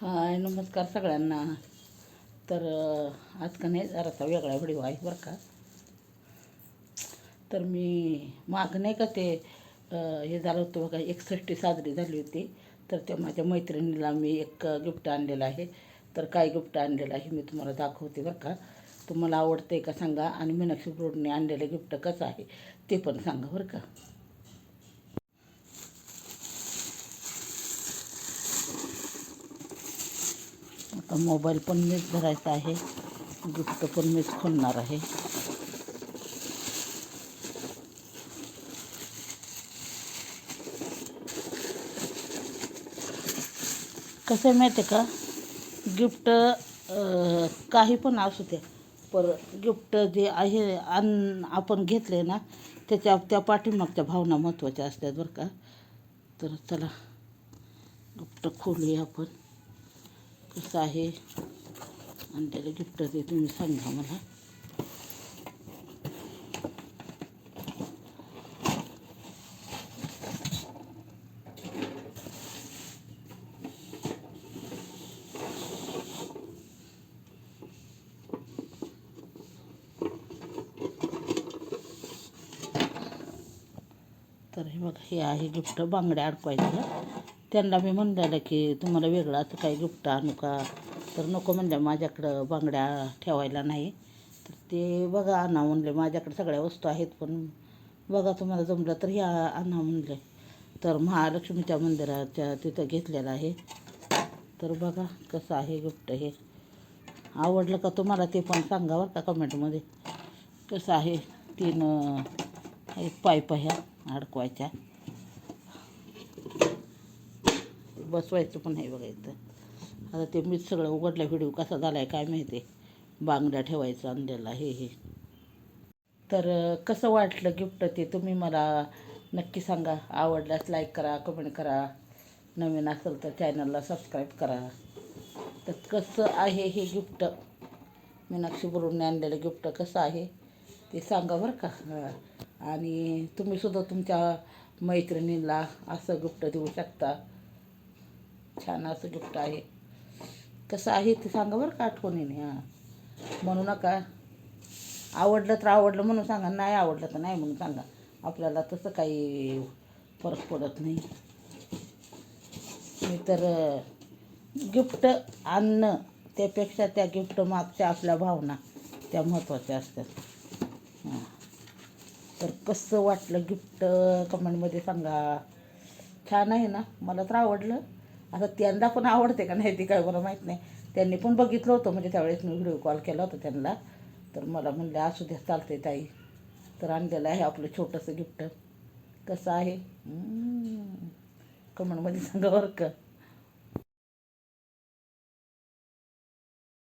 हाय नमस्कार सगळ्यांना. तर आज का नाही जरासा वेगळा व्हिडिओ आहे बरं का. तर मी माग नाही का ते हे झालं होतं बघा एकसष्टी साजरी झाली होती. तर त्या माझ्या मैत्रिणीला मी एक गिफ्ट आणलेलं आहे. तर काय गिफ्ट आणलेलं आहे मी तुम्हाला दाखवते बरं का. तुम्हाला आवडते का सांगा. आणि मीनाक्षी ब्रोडने आणलेलं गिफ्ट कसं आहे ते पण सांगा बरं का. मोबाईल पण मीच धरायचा आहे. गिफ्ट पण मीच खोलणार आहे. कसं आहे माहिती आहे का? गिफ्ट काही पण असू द्या पर गिफ्ट जे आहे अन आपण घेतले ना त्याच्या त्या पाठीमागच्या भावना महत्त्वाच्या असतात बरं का. तर चला गिफ्ट खोलूया आपण. कसं आहे. आणि त्याला गिफ्ट ते तुम्ही सांगा मला. तर हे बघा हे आहे गिफ्ट बांगड्या अडकवायचं. त्यांना मी म्हणलेलं की तुम्हाला वेगळं असं काही गिफ्ट आणू का? तर नको म्हणल्या माझ्याकडं बांगड्या ठेवायला नाही. तर ते बघा आणा म्हणले माझ्याकडे सगळ्या वस्तू आहेत पण बघा तुम्हाला जमलं तर ह्या आणा म्हणले. तर महालक्ष्मीच्या मंदिराच्या तिथं घेतलेलं आहे. तर बघा कसं आहे गिफ्ट हे. आवडलं का तुम्हाला ते पण सांगा बरं का कमेंटमध्ये. कसं आहे तीन पायप ह्या अडकवायच्या. बसवायचं पण आहे बघा इथं. आता ते मीच सगळं उघडलं व्हिडिओ कसा झाला आहे काय माहिती. बांगड्या ठेवायचं आणलेला हे हे. तर कसं वाटलं गिफ्ट ते तुम्ही मला नक्की सांगा. आवडल्यास लाईक करा कमेंट करा. नवीन असेल तर चॅनलला सबस्क्राईब करा. तर कसं आहे हे गिफ्ट मीनाक्षी बरोबर आणलेलं गिफ्ट कसं आहे ते सांगा बरं का. आणि तुम्हीसुद्धा तुमच्या मैत्रिणीला असं गिफ्ट देऊ शकता. छान असं गिफ्ट आहे. कसं आहे ते सांगा बरं का आठवणीने हां. म्हणू नका. आवडलं तर आवडलं म्हणून सांगा नाही आवडलं तर नाही म्हणून सांगा. आपल्याला तसं काही फरक पडत नाही. मी तर गिफ्ट आणणं त्यापेक्षा त्या गिफ्ट मागच्या आपल्या भावना त्या महत्त्वाच्या असतात. हां. तर कसं वाटलं गिफ्ट कमेंटमध्ये सांगा. छान आहे ना? मला तर आवडलं. आता त्यांना पण आवडते का नाही ते काय बरं माहीत नाही. त्यांनी पण बघितलं होतं म्हणजे त्यावेळेस मी व्हिडिओ कॉल केला होता त्यांना. तर मला म्हणलं असू द्या चालते ताई. तर आणलेलं आहे आपलं छोटंसं गिफ्ट कसं आहे? कमेंटमध्ये सांगा बरं का.